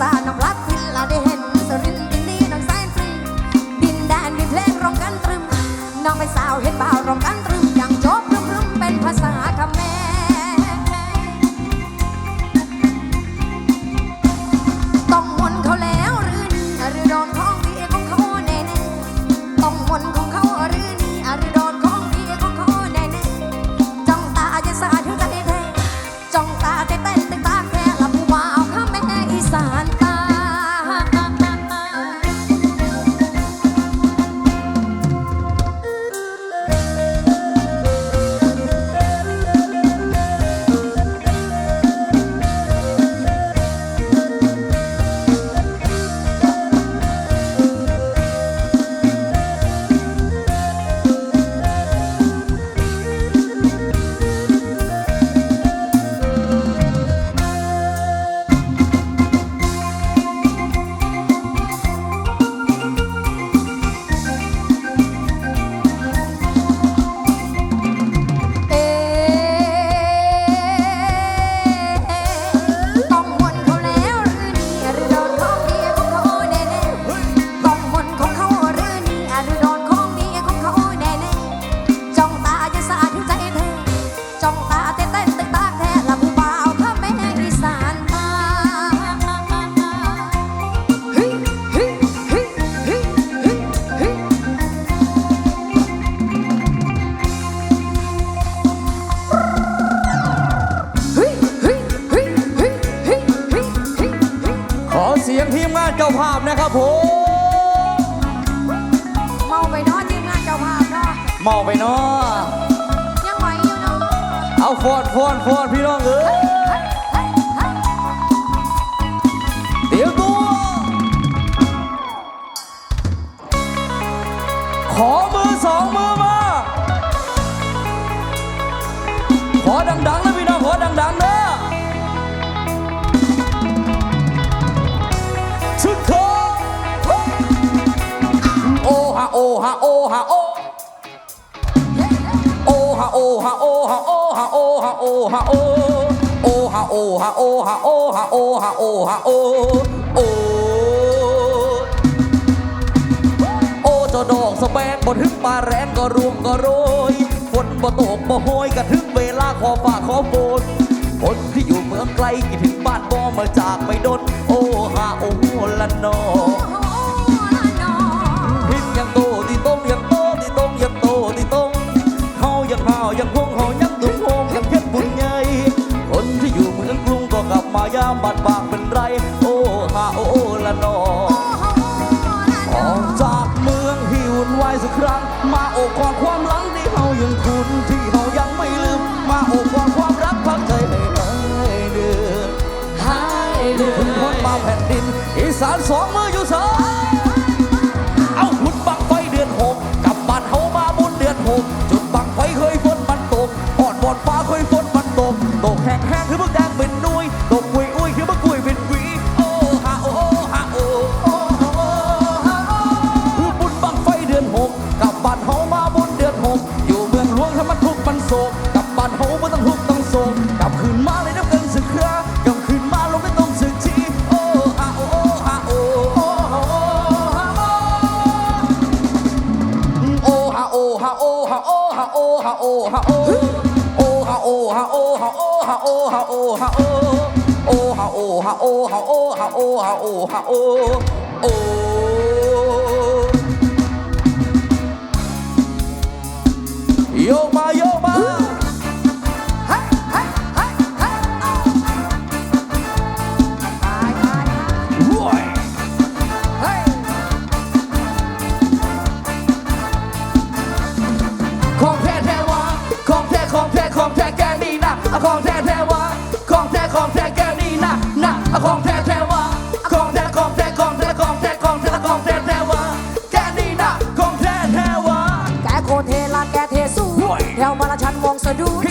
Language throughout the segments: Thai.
sana านเจ้าภาพนะครับผมเมาไปนอทีมงานเจ้าภาพเนาะเมาไปนอยังไหวอยู่เนาะเอาฟอนฟอนฟอนพี่น้องเอ้ยเดี๋ยวตัวขอมือสองมือมา ขอดังๆนะ ฮะโอฮะโอฮะโอฮะโอฮะโอโอฮะโอฮะโอฮะโอฮะโอฮะโอฮะโอโอโอจอดอกสแบงบนทึกปลาแรงก็รวมก็โรยฝนบ่ตกบ่โอยกระทึกเวลาขอฝ่าขอฝนคนที่อยู่เมืองไกลคิดถึงบ้านบ่มาจากไปดนโอฮะโอละนอ บาดบางเป็นไร โอ้ฮาโอละนอนออกจากเมืองหิวนไว้สักครั้ง มาโอบกอดความหลังที่เฮายังคุ้นที่เฮายังไม่ลืม มาโอบกอดความรักพักใจให้หายเดือดหายเดือดคุณคนมาแผ่นดิน อีสานสองมือ ฮาโอฮาโอโอฮาโอฮาโอฮาโอฮาโอฮาโอฮาโอโอโยมาโยมา ของแท้แท้วะของแท้ของแท้ของแท้ของแท้ของแท้ของแท้แท้วะแกนี่นะของแท้แท้วะแกโคตรเทละแกเทสูโอ้ยแถวบรชันมองสะดุด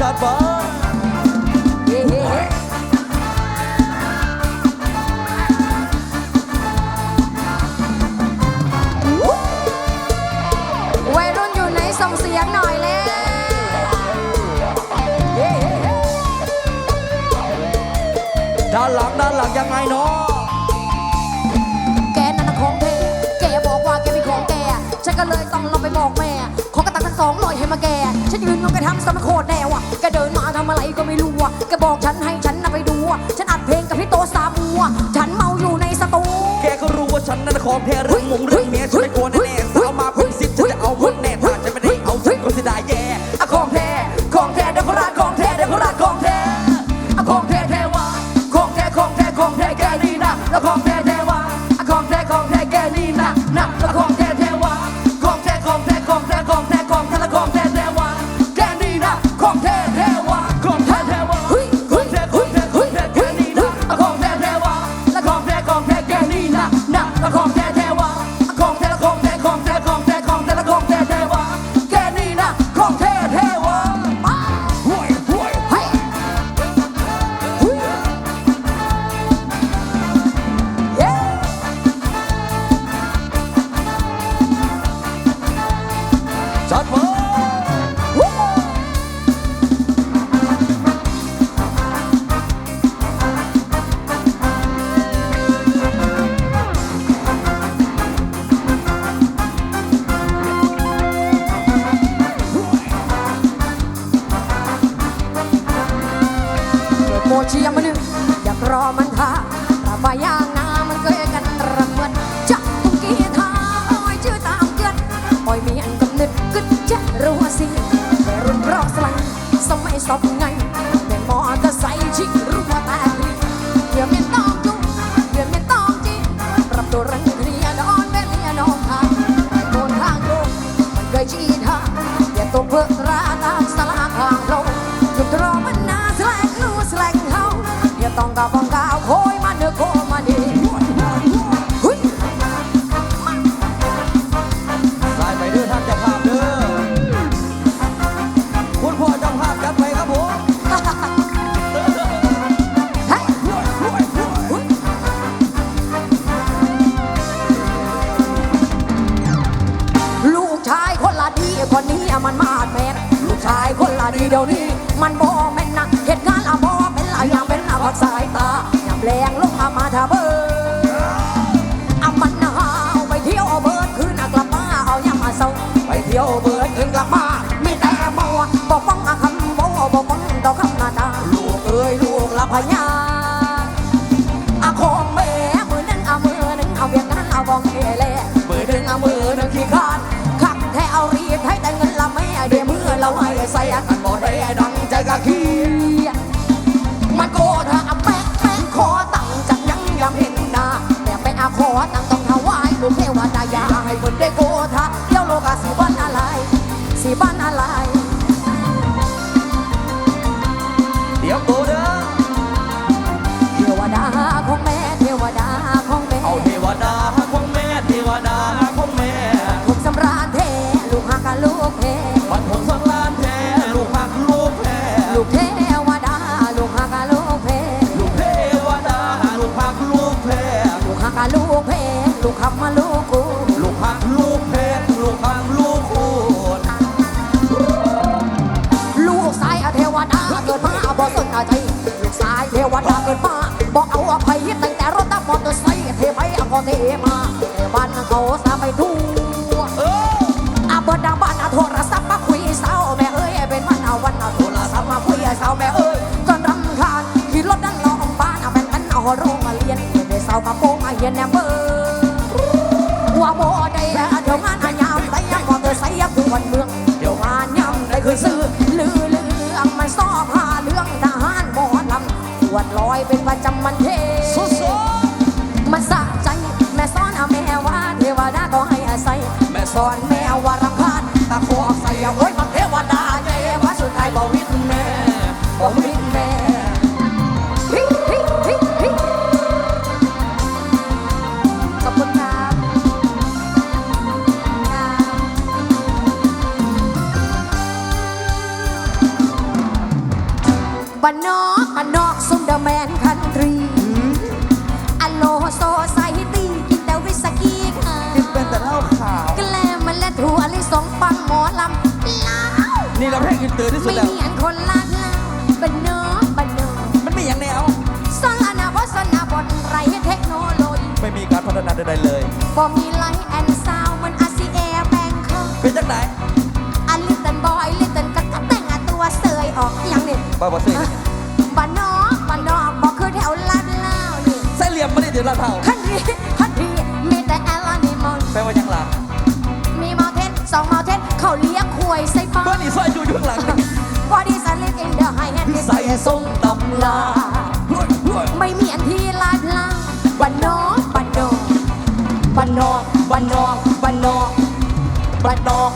จัดไปจัดไปเฮ้เฮ้เฮ้วัยรุ่นอยู่ไหนส่งเสียงหน่อยแล้วด้านหลังด้านหลังยังไงเนาะ อกระตังทั้งสองลอยให้มาแกฉันยืนงงแกทำสมโคตรแนวอะแกเดินมาทำอะไรก็ไม่รู้อะแกบอกฉันให้ฉันน่ะไปดูอะฉันอัดเพลงกับพี่โตสามมัว ฉันเมาอยู่ในสตูแกก็รู้ว่าฉันนั้นของแท้เรื่องมงเรื่องเมียฉันไม่กลัวแน่ๆสาวมาเพิ่งสิบฉันจะเอาหมดแน่ถ้าฉันไม่ได้เอาฉันก็เสียดายแย่อะของแท้ของแท้เดี๋ยวพระของแท้เดี๋ยวพระของแท้อะของแท้แท้วะของแท้ของแท้ของแท้แกนี่นะแล้วของแท้แท้วะอะของแท้ของแท้แกนี่นะนะแล้วของแท้ นี่ មួយយ៉ាងរមិនថាតើបាយយ៉ាងណាមិនគេកាត់រមត់ចាក់ទុំគីថាអើយជឿតាមចិត្តអើយមានកំណត់គិតចាក់រស់ស៊ីតែរំរោះស្លាញ់សម័យសពថ្ងៃតែមកតែសៃជីរូបតែវាមានតងទុំវាមានតងជីប្រាប់តរឹងគ្នាដល់ពេលនេះនំថាកូនខាងលោកមិនគេជីថាវាទុំធ្វើរាតាម อย่าต้องกาวบองกาวโคยมาเด้อโคมาดีสายไปเด้อท่านจ้าภาพเด้อคุณพ่อจ้าภาพจัดไปครับผมลูกชายคนละดีคนนี้มันมาดแมนลูกชายคนละดีเดี๋ยวนี้ มันบ่แม่นนักเหตุ แรงลงมามาทาเบออามันหนาวไปเที่ยวเอาเบิดคืนอะกลับมาเอายามาเศร้าไปเที่ยวเบิดคืนกลับมาไมีแต่เมาบอกฟังอาคำบ่บอกฟังดอกคำนาตาลูกเอ้ยลูกละพญาอาคงแม่มือนึงเอามือนึงเอาเวียงกันเอาบองเอเล่มือนึงเอามือนึงขี้คานขับแท้เอารีดให้แต่เงินละไม่เดี๋ยวมือเราให้ใส่กันบ่ได้ดังใจกะขี้ายาให้คนได้โก นี่เราเพลงอินเตอร์ที่สุดแล้ว เหมือนคนลากลาบันเนอกบันเนอกมันไม่อย่างแนว สอนอนาคตสอนาบนไรเทคโนโลยีไม่มีการพัฒนาใดๆเลย บ่มีไลท์แอนด์ซาวมันอาซีเอแบงค์เป็นจากไหนอันลิตเติ้ลบอยลิตเติ้ลกัดกัดแต่งตัวเสยออกอย่างนี้บ่บ่ซื้บันเนอกบันเนอกบอกคือแถวลาดลาวนี่ใส่เหลี่ยมไม่ได้เดี๋ยวลาดเผา หลังบอดี้สลิดอินเดอะไฮแอนด์ใส่ส้มตำลา ไม่มีอันที่ลาดลังบันนอกบันนอกบันนอกบันนอกบันนอกบันนอก